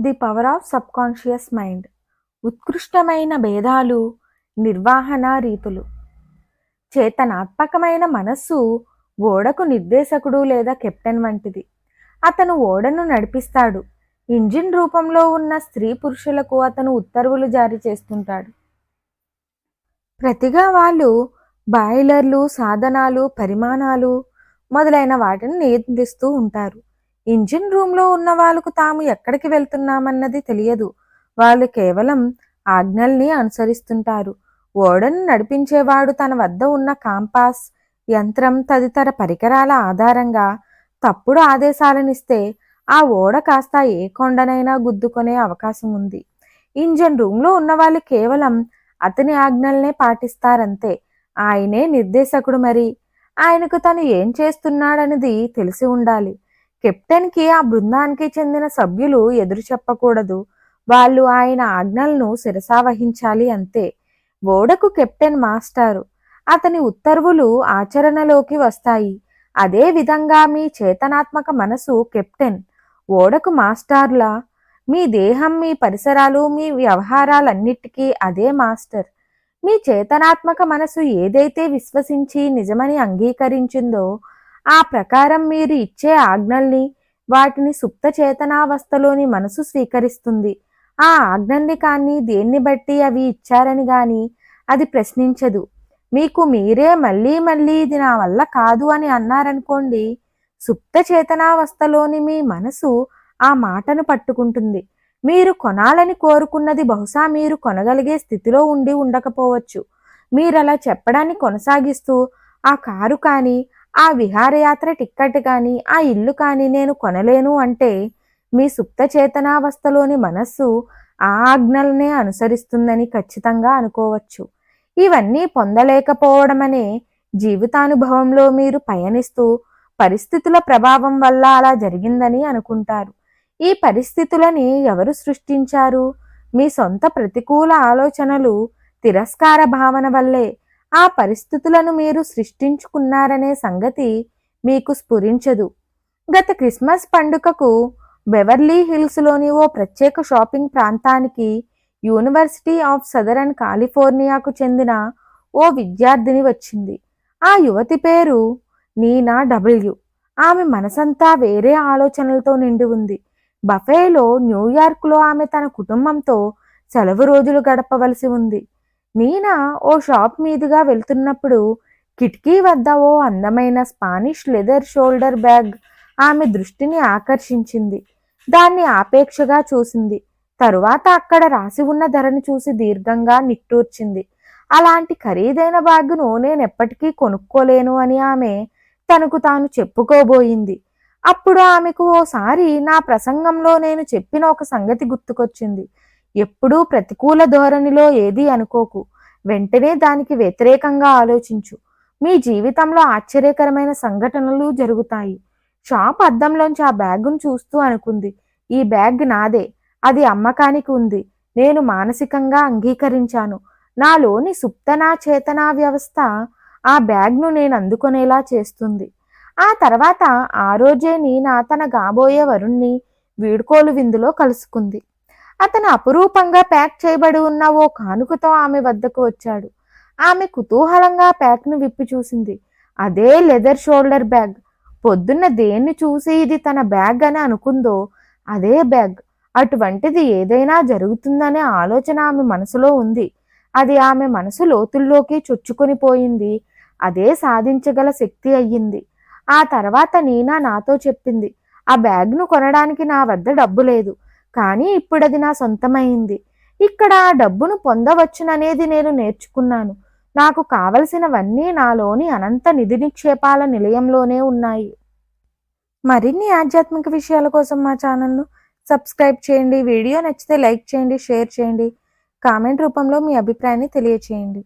The power of subconscious mind. ఉత్కృష్టమైన భేదాలు నిర్వహణ రీతులు. చేతనాత్మకమైన మనస్సు ఓడకు నిర్దేశకుడు లేదా కెప్టెన్ వంటిది. అతను ఓడను నడిపిస్తాడు. ఇంజిన్ రూపంలో ఉన్న స్త్రీ పురుషులకు అతను ఉత్తర్వులు జారీ చేస్తుంటాడు. ప్రతిగా వాళ్ళు బాయిలర్లు సాధనాలు పరిమాణాలు మొదలైన వాటిని నియంత్రిస్తూ ఉంటారు. ఇంజిన్ రూమ్లో ఉన్న వాళ్ళకు తాము ఎక్కడికి వెళ్తున్నామన్నది తెలియదు. వాళ్ళు కేవలం ఆజ్ఞల్ని అనుసరిస్తుంటారు. ఓడను నడిపించేవాడు తన వద్ద ఉన్న కాంపాస్ యంత్రం తదితర పరికరాల ఆధారంగా తప్పుడు ఆదేశాలనిస్తే ఆ ఓడ కాస్త ఏ కొండనైనా గుద్దుకునే అవకాశం ఉంది. ఇంజన్ రూమ్లో ఉన్న వాళ్ళు కేవలం అతని ఆజ్ఞల్నే పాటిస్తారంతే. ఆయనే నిర్దేశకుడు మరి. ఆయనకు తను ఏం చేస్తున్నాడనేది తెలిసి ఉండాలి. కెప్టెన్కి ఆ బృందానికి చెందిన సభ్యులు ఎదురు చెప్పకూడదు. వాళ్ళు ఆయన ఆజ్ఞలను శిరసావహించాలి అంతే. ఓడకు కెప్టెన్ మాస్టారు. అతని ఉత్తర్వులు ఆచరణలోకి వస్తాయి. అదే విధంగా మీ చేతనాత్మక మనసు కెప్టెన్ ఓడకు మాస్టార్లా? మీ దేహం మీ పరిసరాలు మీ వ్యవహారాలన్నిటికీ అదే మాస్టర్. మీ చేతనాత్మక మనసు ఏదైతే విశ్వసించి నిజమని అంగీకరించిందో ఆ ప్రకారం మీరు ఇచ్చే ఆజ్ఞల్ని వాటిని సుప్త చేతనావస్థలోని మనసు స్వీకరిస్తుంది. ఆ ఆజ్ఞల్ని కానీ దేన్ని బట్టి అవి ఇచ్చారని గాని అది ప్రశ్నించదు. మీకు మీరే మళ్ళీ మళ్ళీ ఇది నా వల్ల కాదు అని అన్నారనుకోండి సుప్త చేతనావస్థలోని మీ మనసు ఆ మాటను పట్టుకుంటుంది. మీరు కొనాలని కోరుకున్నది బహుశా మీరు కొనగలిగే స్థితిలో ఉండి ఉండకపోవచ్చు. మీరు అలా చెప్పడాన్ని కొనసాగిస్తూ ఆ కారు కానీ ఆ విహారయాత్ర టిక్కెట్ కానీ ఆ ఇల్లు కానీ నేను కొనలేను అంటే మీ సుప్త చేతనావస్థలోని మనస్సు ఆ ఆజ్ఞలనే అనుసరిస్తుందని ఖచ్చితంగా అనుకోవచ్చు. ఇవన్నీ పొందలేకపోవడమనే జీవితానుభవంలో మీరు పయనిస్తూ పరిస్థితుల ప్రభావం వల్ల అలా జరిగిందని అనుకుంటారు. ఈ పరిస్థితులని ఎవరు సృష్టించారు? మీ సొంత ప్రతికూల ఆలోచనలు తిరస్కార భావన వల్లే ఆ పరిస్థితులను మీరు సృష్టించుకున్నారనే సంగతి మీకు స్ఫురించదు. గత క్రిస్మస్ పండుగకు బెవర్లీ హిల్స్లోని ఓ ప్రత్యేక షాపింగ్ ప్రాంతానికి యూనివర్సిటీ ఆఫ్ సదరన్ కాలిఫోర్నియాకు చెందిన ఓ విద్యార్థిని వచ్చింది. ఆ యువతి పేరు నీనా డబ్ల్యూ. ఆమె మనసంతా వేరే ఆలోచనలతో నిండి ఉంది. బఫేలో న్యూయార్క్లో ఆమె తన కుటుంబంతో సెలవు రోజులు గడపవలసి ఉంది. నీనా ఓ షాప్ మీదుగా వెళ్తున్నప్పుడు కిటికీ వద్ద ఓ అందమైన స్పానిష్ లెదర్ షోల్డర్ బ్యాగ్ ఆమె దృష్టిని ఆకర్షించింది. దాన్ని ఆపేక్షగా చూసింది. తరువాత అక్కడ రాసి ఉన్న ధరను చూసి దీర్ఘంగా నిట్టూర్చింది. అలాంటి ఖరీదైన బ్యాగును నేను ఎప్పటికీ కొనుక్కోలేను అని ఆమె తనకు తాను చెప్పుకోబోయింది. అప్పుడు ఆమెకు ఓసారి నా ప్రసంగంలో నేను చెప్పిన ఒక సంగతి గుర్తుకొచ్చింది. ఎప్పుడూ ప్రతికూల ధోరణిలో ఏది అనుకోకు. వెంటనే దానికి వ్యతిరేకంగా ఆలోచించు. మీ జీవితంలో ఆశ్చర్యకరమైన సంఘటనలు జరుగుతాయి. షాప్ అద్దంలోంచి ఆ బ్యాగును చూస్తూ అనుకుంది. ఈ బ్యాగ్ నాదే. అది అమ్మకానికి ఉంది. నేను మానసికంగా అంగీకరించాను. నాలోని సుప్తనా చేతనా వ్యవస్థ ఆ బ్యాగ్ను నేను అందుకునేలా చేస్తుంది. ఆ తర్వాత ఆ రోజే నీనా తన గాబోయే వరుణ్ణి వీడుకోలు విందులో కలుసుకుంది. అతను అపురూపంగా ప్యాక్ చేయబడి ఉన్న ఓ కానుకతో ఆమె వద్దకు వచ్చాడు. ఆమె కుతూహలంగా ప్యాక్ను విప్పి చూసింది. అదే లెదర్ షోల్డర్ బ్యాగ్. పొద్దున్న దేన్ని చూసి ఇది తన బ్యాగ్ అని అనుకుందో అదే బ్యాగ్. అటువంటిది ఏదైనా జరుగుతుందనే ఆలోచన ఆమె మనసులో ఉంది. అది ఆమె మనసు లోతుల్లోకి చొచ్చుకొని పోయింది. అదే సాధించగల శక్తి అయ్యింది. ఆ తర్వాత నీనా నాతో చెప్పింది. ఆ బ్యాగ్ను కొనడానికి నా వద్ద డబ్బు లేదు. కానీ ఇప్పుడు అది నా సొంతమైంది. ఇక్కడ డబ్బును పొందవచ్చుననేది నేను నేర్చుకున్నాను. నాకు కావలసినవన్నీ నాలోని అనంత నిధి నిక్షేపాల నిలయంలోనే ఉన్నాయి. మరిన్ని ఆధ్యాత్మిక విషయాల కోసం మా ఛానల్ను సబ్స్క్రైబ్ చేయండి. వీడియో నచ్చితే లైక్ చేయండి షేర్ చేయండి. కామెంట్ రూపంలో మీ అభిప్రాయాన్ని తెలియచేయండి.